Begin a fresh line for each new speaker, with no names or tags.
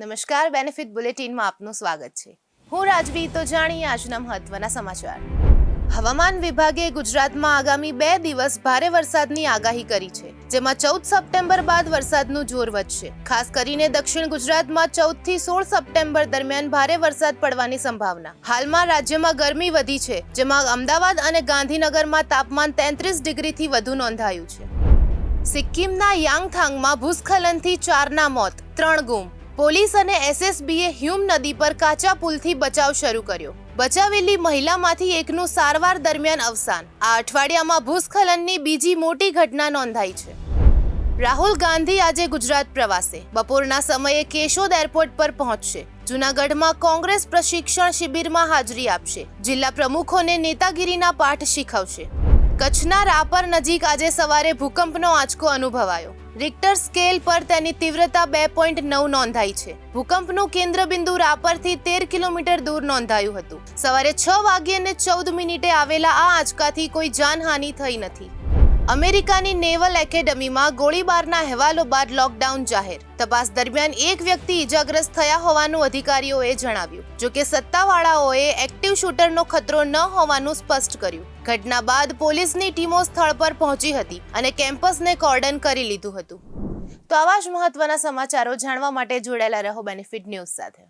નમસ્કાર બેનિફિટ બુલેટિનમાં આપનું સ્વાગત છે. હું રાજવી તો જાણીએ આજના મહત્વના સમાચાર. હવામાન વિભાગે ગુજરાતમાં આગામી બે દિવસ ભારે વરસાદની આગાહી કરી છે, જેમાં ચૌદ સપ્ટેમ્બર બાદ વરસાદનું જોર વધશે. ખાસ કરીને દક્ષિણ ગુજરાતમાં ચૌદથી સોળ સપ્ટેમ્બર દરમિયાન ભારે વરસાદ પડવાની સંભાવના. હાલમાં રાજ્યમાં ગરમી વધી છે, જેમાં અમદાવાદ અને ગાંધીનગરમાં તાપમાન તેત્રીસ ડિગ્રીથી વધુ નોંધાયું છે. સિક્કિમના યાંગથાંગમાં ભૂસ્ખલનથી ચારના મોત, ત્રણ ગુમ. પોલીસ અને એસએસબીએ હ્યુમ નદી પર કાચા પુલથી બચાવ શરૂ કર્યો. બચાવેલી મહિલામાંથી એકનું સારવાર દરમિયાન અવસાન. આ અઠવાડિયામાં ભૂસ્ખલનની બીજી મોટી ઘટના નોંધાઈ છે. રાહુલ ગાંધી આજે ગુજરાત પ્રવાસે. બપોરના સમયે કેશોદ એરપોર્ટ પર પહોંચશે. જૂનાગઢમાં કોંગ્રેસ પ્રશિક્ષણ શિબિરમાં હાજરી આપશે. જિલ્લા પ્રમુખોને નેતાગીરીના પાઠ શીખવશે. કચ્છના રાપર નજીક આજે સવારે ભૂકંપનો આંચકો અનુભવાયો. રિક્ટર સ્કેલ પર તેની તીવ્રતા બે પોઈન્ટ નવ નોંધાઈ છે. ભૂકંપનું કેન્દ્રબિંદુ રાપરથી તેર કિલોમીટર દૂર નોંધાયું હતું. સવારે છ વાગ્યે ને ચૌદ મિનિટે આવેલા આ આંચકાથી કોઈ જાનહાનિ થઈ નથી. અમેરિકાની નેવલ એકેડમીમાં ગોળીબારના અહેવાલો બાદ લોકડાઉન જાહેર. તપાસ દરમિયાન એક વ્યક્તિ ઈજાગ્રસ્ત થયા હોવાનું અધિકારીઓએ જણાવ્યું. જોકે સત્તાવાળાઓએ એક્ટિવ શૂટરનો ખતરો ન હોવાનું સ્પષ્ટ કર્યું. ઘટના બાદ પોલીસની ટીમો સ્થળ પર પહોંચી હતી અને કેમ્પસને કોર્ડન કરી લીધું હતું. તો આવા જ મહત્વના સમાચારો જાણવા માટે જોડાયેલા રહો બેનિફિટ ન્યૂઝ સાથે.